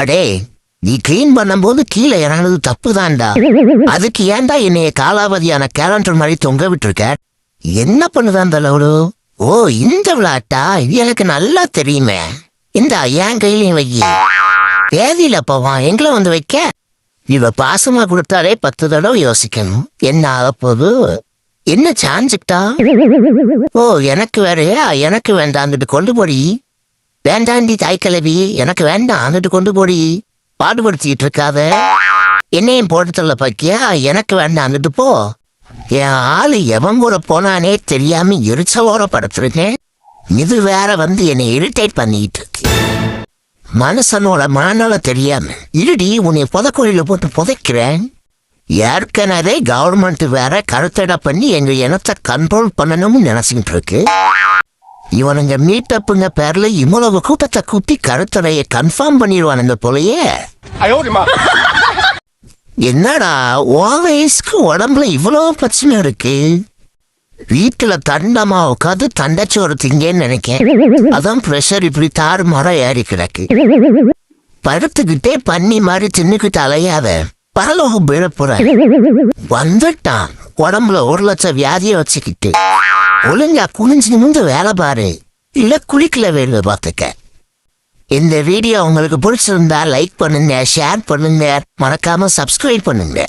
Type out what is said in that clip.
அடே நீ கிளீன் பண்ணும்போது கீழே இறங்குனது தப்பு தான்டா அதுக்கு ஏன்டா என்னைய காலாவதியான கேலண்டர் மாதிரி தொங்க விட்டுருக்க? என்ன பண்ணுதா அந்த லவுடு? ஓ இந்த விளையாட்டா இது எனக்கு நல்லா தெரியுமே. இந்த என் கையிலையும் வை. தேதியில போவான். எங்களை வந்து வைக்க. இவ பாசமா கொடுத்தாலே பத்து தடவை யோசிக்கணும். என்ன ஆகப்போது என்ன சான்ஸுக்கிட்டா ஓ எனக்கு வேறயா? எனக்கு வேண்டாம் கொண்டு போடி. வேண்டாண்டி தாய் கிளவி எனக்கு வேண்டாம். அங்கிட்டு கொண்டு போடி. பாடுபடுத்திட்டு இருக்காத என்னையும் போட்டதில்ல பாக்கியா? எனக்கு வேண்டாம். அங்கிட்டு போ. என் ஆளு எவன் கூட போனானே தெரியாம எரிச்சலோட படுத்துருக்கேன் இது வேற வந்து என்னை இரிட்டேட் பண்ணிட்டு இருக்கு மனுஷனோட மனநல தெரியாம. இருடி உன்னை புதைக்குழியில போட்டு புதைக்கிறேன். ஏற்கனவே கவர்மெண்ட் வேற கருத்தடை பண்ணி எங்க இனத்தை கண்ட்ரோல் பண்ணணும்னு நினைச்சுட்டு இருக்கு இவனுங்க மீட் அப்புங்க பேர்ல இவ்வளவு கூட்டத்தை கூட்டி கருத்தரையை கன்ஃபார்ம் பண்ணிடுவானுங்க போலயே. என்னடா ஓவேஸ்க்கு உடம்புல இவ்வளோ பிரச்சனை இருக்கு? வீட்டுல தண்டமா உட்காந்து தண்டச்சோறு திங்கன்னு நினைக்கேன். அதான் ப்ரெஷர் இப்படி தாறு மரம் ஏறி கிடக்கு. படுத்துக்கிட்டே பண்ணி மாதிரி தின்னுக்கிட்டு அலையாத. பரலோகம் விழப்புற வந்துட்டான். உடம்புல ஒரு லட்சம் வியாதியை வச்சுக்கிட்டு. ஒழுங்கா குனிஞ்சு நிமிந்து வேலை பாரு. இல்ல குளிக்கல வேலை பார்த்துக்க. இந்த வீடியோ உங்களுக்கு பிடிச்சிருந்தா லைக் பண்ணுங்க ஷேர் பண்ணுங்க. மறக்காம சப்ஸ்கிரைப் பண்ணுங்க.